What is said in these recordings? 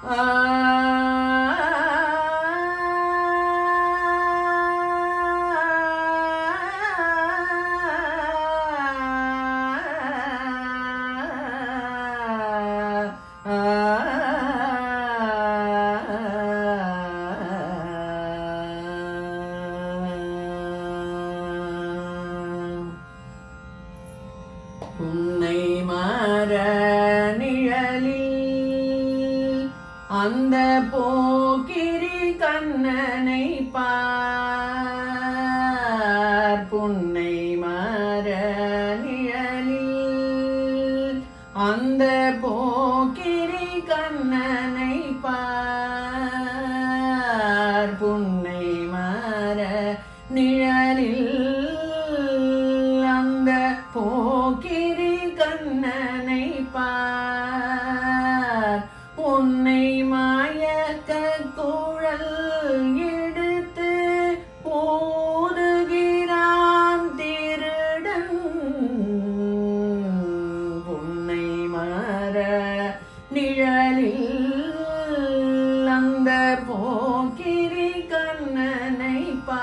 Uh, அந்த போக்கிரி கண்ணனை பார். புன்னை மர நிழலில் அந்த போக்கிரி கண்ணனை பார். புன்னை மர நிழலில் நோக்கிரி கண்ணனை பா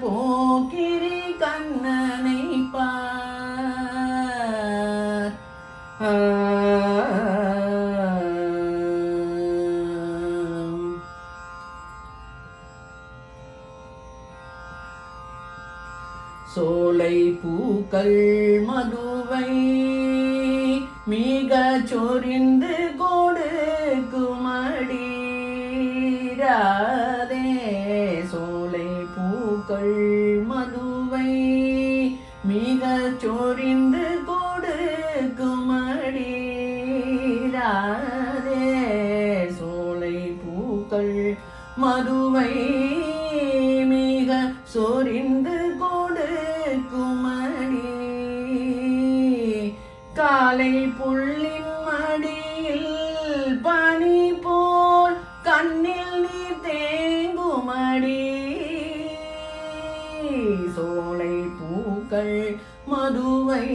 போக்கிரி கண்ணனை பார். சோலை பூக்கள் மதுவை மிக சொரிந்து புரிந்து கொடுக்குமடி ராதே சோலை பூக்கள் மதுவை மிக சொரிந்து கொடுக்குமடி. காலை புல் சோலை பூக்கள் மதுவை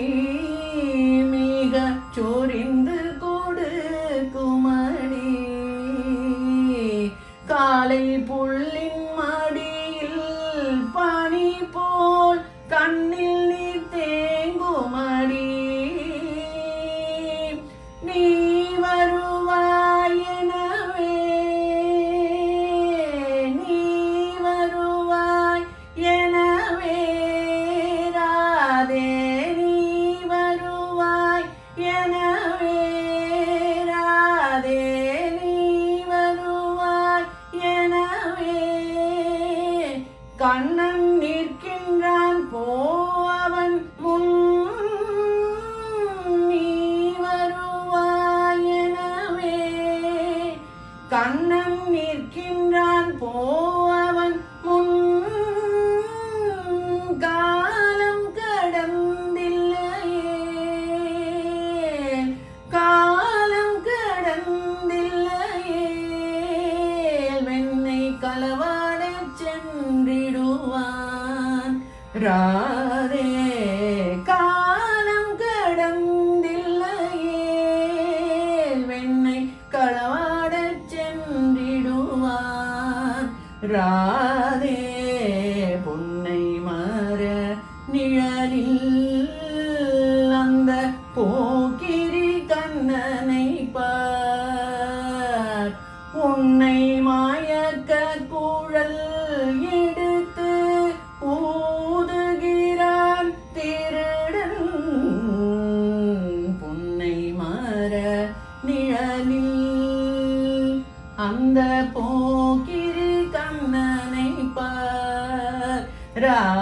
மிக சொரிந்து கொடு குமணி காலை புள்ள கண்ணம் நிற்கின்றான் போவன் முன். காலம் கடந்தில்லையே. காலம் கடந்தில்லையே. வெண்ணை களவாடச் சென்றிடுவான். ரா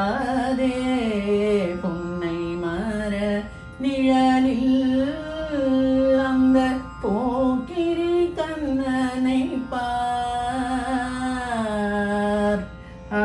மறவாதே பொன்னை மர நிழலில் அந்த போக்கிரி கண்ணனை பார். ஆ